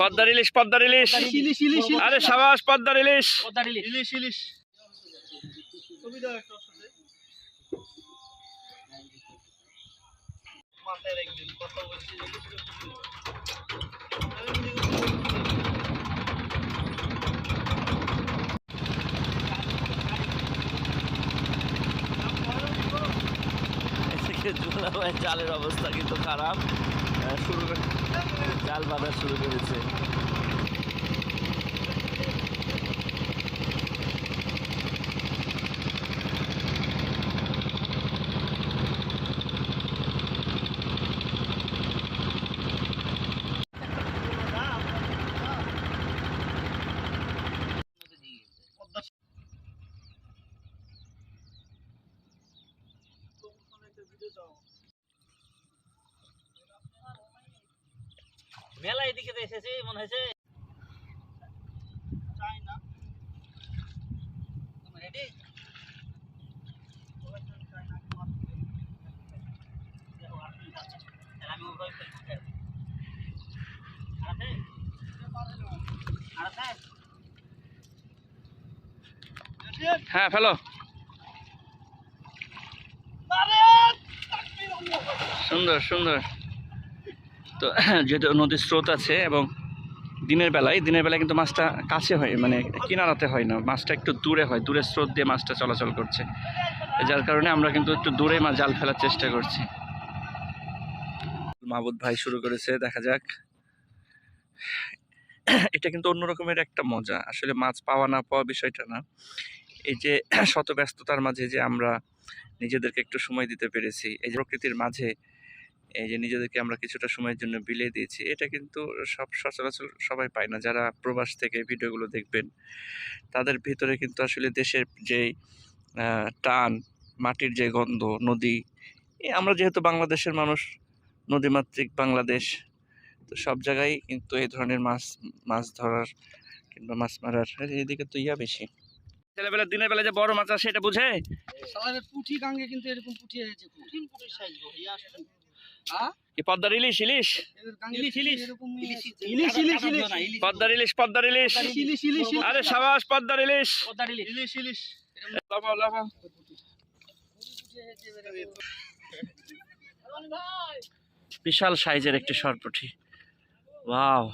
পদ্মার ইলিশ পদ্মার ইলিশ। আরে সাবাস পদ্মার ইলিশ। ইলিশ। ইলিশ জুলা অবস্থা কিন্তু খারাপ। শুরু জাল বাঁধা শুরু করেছে। মেলা এদিকে এসেছে মনে হয়েছে। রেডি আমি ওভাবে আরে আরে হ্যাঁ ফেলো। সুন্দর সুন্দর। তো যেহেতু নদীর স্রোত আছে এবং দিনের বেলায় দিনের বেলায় কিন্তু মাছটা কাছে হয় মানে কিনারাতে হয় না। মাছটা একটু দূরে হয় দূরে স্রোত দিয়ে মাছটা চলাচল করছে। যার কারণে আমরা কিন্তু একটু দূরে মাছ জাল ফেলার চেষ্টা করছি। মাহবুদ ভাই শুরু করেছে, দেখা যাক। এটা কিন্তু অন্য রকমের একটা মজা। আসলে মাছ পাওয়া না পাওয়া বিষয়টা না। এই যে শত ব্যস্ততার মাঝে যে আমরা নিজেদেরকে একটু সময় দিতে পেরেছি, এই যে প্রকৃতির মাঝে এই যে নিজেদেরকে আমরা কিছুটা সময়ের জন্য বিলিয়ে দিয়েছি, এটা কিন্তু সব সচরাচর সবাই পায় না। যারা প্রবাস থেকে ভিডিওগুলো দেখবেন, তাদের ভিতরে কিন্তু আসলে দেশের যেই টান, মাটির যে গন্ধ, নদী আমরা যেহেতু বাংলাদেশের মানুষ, নদীমাতৃক বাংলাদেশ, তো সব জায়গায় কিন্তু এই ধরনের মাছ মাছ ধরার কিংবা মাছ মারার এদিকে তো ইয়া বেশি। ছেলেবেলা দিনের বেলা যে বড় মাছ আসে, এটা বুঝে? পুঁটি কিন্তু এরকম পুঁটি হয়েছে কঠিন পুঁটি সাইজ কি পদ্মার ইলিশ ইলিশ? পদ্মার ইলিশ পদ্মার ইলিশ। ইলিশ ইলিশ আরে সাবাস পদ্মার ইলিশ। বিশাল সাইজের একটি সরপুটি। ওয়াও।